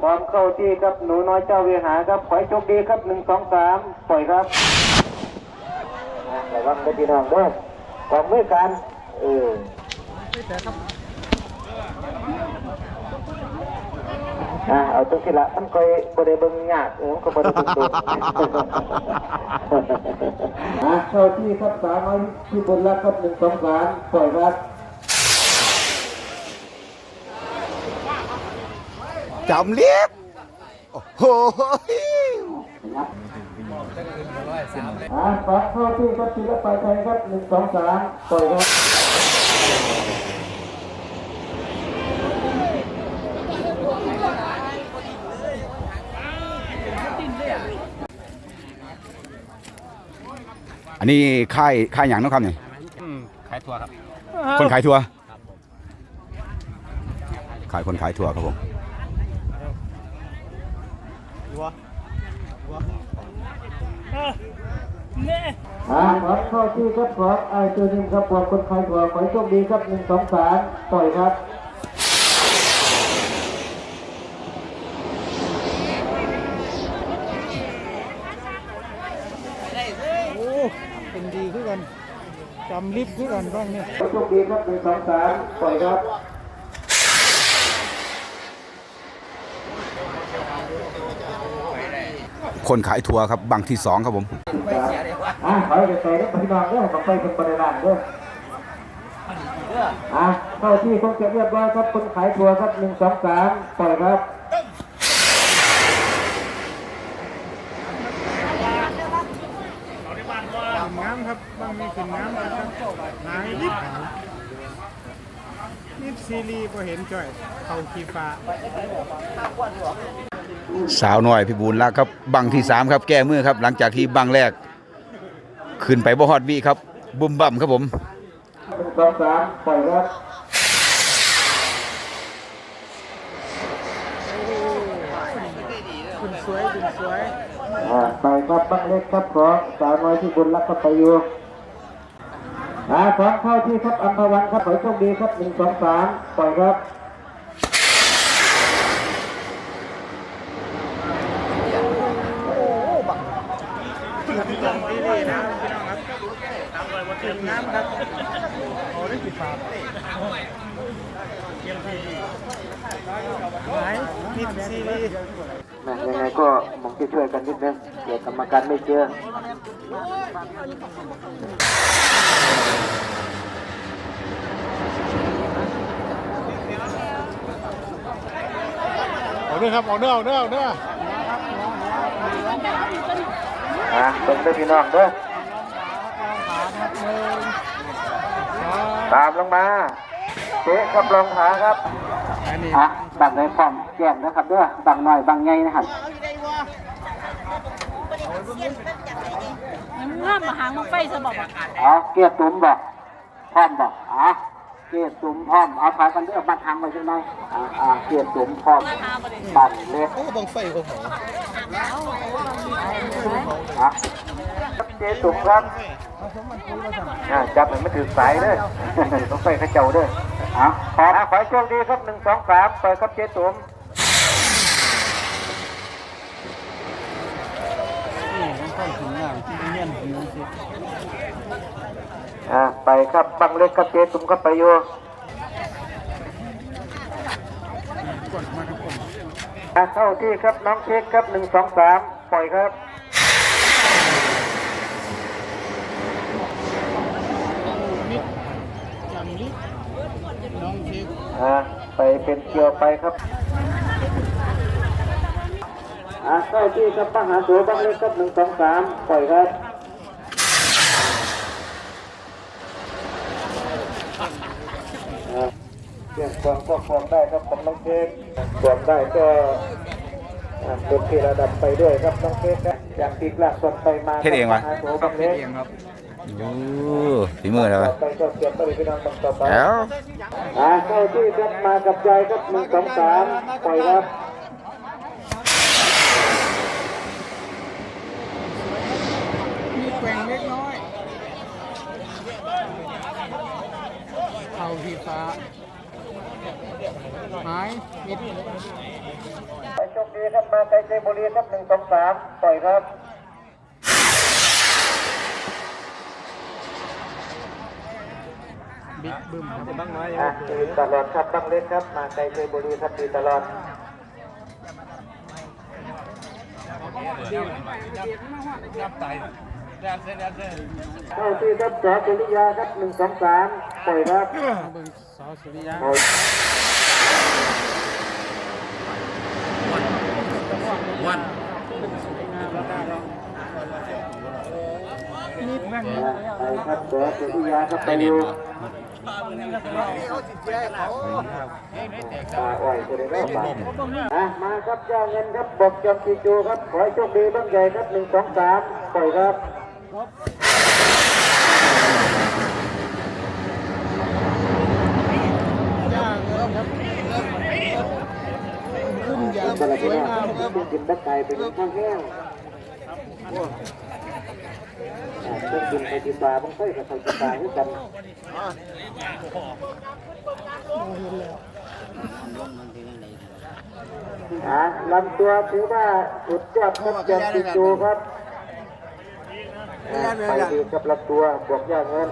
พร้อมเข้าที่ครับหนูน้อยเจ้าเวหาครับขอให้โชคดีครับหนึ่งสองสามปล่อยครับอะระวังกันพี่น้องเด้อขอบมือกันเอออะเอาตรงที่ละมันคอยบริเบิงยากเออมันก็บริเบิงตัวอะเข้าที่ครับสามน้อยที่บนแล้วครับหนึ่งสองสามปล่อยครับ จำเลียบโอ้โหอ่าฟังเข้าที่ครับทีละไปไทยครับหนึ่งสองสามปล่อยครับอันนี้ค่ายค่ายอย่างเนาะครับนี่ขายทัวร์ครับ คนขายทัวร์ขายคนขายทัวร์ครับผม อ่าฟังเข้าที่ครับขอไอ้ตัวหนึ่งครับบอกคนไทยขอขอให้โชคดีครับหนึ่งสองสามปล่อยครับโอ้เป็นดีขึ้นกันจำลิฟต์ขึ้นกันบ้างเนี่ยขอให้โชคดีครับหนึ่งสองสามปล่อยครับ คนขายทัวร์ครับบังที่สองครับผมอ่าขอให้ใจได้พี่น้องเด้อบอกไปเป็นประเด็นเด้ออ่าเข้าที่คงเก็บเรียบร้อยครับคนขายทัวร์ครับหนึ่งสองสามปล่อยครับขึ้นน้ำครับบางมีขึ้นน้ำนะครับหายลิฟต์ลิฟต์ซีรีส์พอเห็นจ่อยเขาขีฟ้า สาวน้อยพี่บูลละครับบังที่สามครับแก้มือครับ หลังจากที่บังแรก ขึ้นไปบ่ฮอดวีครับบุมบั่มครับผมหนึ่งสองสามปล่อยครับคุณสวยคุณสวยอ่าไปครับบังเล็กครับของสาวน้อยที่บุญรักครับไปอยู่อ่าของเข้าที่ครับอัมพวันครับขอให้โชคดีครับหนึ่งสองสามปล่อยครับ ซีรีส์นะพี่น้องครับ ขึ้นน้ำครับเขาได้ขีฟ้าหายลิฟต์ซีรีส์แม่ยังไงก็มองจะช่วยกันนิดนึงเดี๋ยวกรรมการไม่เจอเอาเด้อครับเอาเด้อเอาเด้อเอาเด้ออ่าเป็นเด้อพี่น้องเด้อ ตามลงมาเจ๊กับรองขาครับอันนี้อะบังในพร้อมแก้มนะครับเด้อบังหน่อยบังใหญ่นะครับมันห้ามมาหางมาไฟซะบอกว่าเอาเกียร์ตุ้มบอกพร้อมบอกอะ เกียรตุ้มพร้อมเอาขากันเด้อมาทางไว้จังไดอ่าอ่าเกียรตุ้มพร้อมบัตรเล็กโอ้บังไฟเขาหออะเจ๊ตุ้มครับอ่าจับมันไม่ถือสายเด้อต้องไปเข้าเจ้าเด้อเอาขอขอให้โชคดีครับหนึ่งสองสามเปิดครับเกียรต้อง เข้าถึงงานเงี้ยนหิวสิอ่าไปครับบังเล็กครับเจ๊ตุ้มก็ไปอยู่กดมาทุกคนอ่าเข้าที่ครับน้องเค้กครับหนึ่งสองสามปล่อยครับมิดจำลิฟต์น้องเช็คอ่าไปเป็นเกียวไปครับ อ่าเข้าที่ครับปังหาตัวบังเล็กครับหนึ่งสองสามปล่อยครับอ่าเรื่องความก็ความได้ครับของน้องเค้กความได้ก็อ่าเป็นที่ระดับไปด้วยครับน้องเค้กครับอย่างปีกลากส่วนไปมาเฮ็ดเองวะ ปัญหาตัวบังเล็กโอ้ฝีมือแล้วต่อไปก็เก็บไปพี่น้องต่อไปแล้วอ่าเข้าที่ครับมากับใจครับหนึ่งสองสามปล่อยครับ มีแกว่งเล็กน้อยเข่าขีฟ้าหายมิดไปโชดีครับมาไกลใจบุรีครับหนึ่งสองสามปล่อยครับบิ๊กบึ้มครับบ้างน้อยอะดีตลอดครับบังเล็กครับ มาไกลใจบุรีครับดีตลอด เข้าที่ครับสอจริยาครับหนึ่งสองสามปล่อยครับเบิ่งสอสุริยะปล่อยนิดนั่งอะไปครับสอจริยาครับไปอยู่ตาอ้อยตัวเดียวก็ไปอะมาครับเจ้าเงินครับบอกจอมจีจูครับ ขอให้โชคดีบ้างใหญ่ครับหนึ่งสองสามปล่อยครับย่างเงินครั บขึ้นยางบาลาสที่วยว่างามครับกินบักไก่เป็นข้าวแห้งเครื่องบินไปที่ปลาบางไฟกับไฟที่ปลาให้กันอ่าลำตัวถือว่าสุดยอดครับจอมจิจูครับ ไปดีกับลำตัวบวกยอดเงิน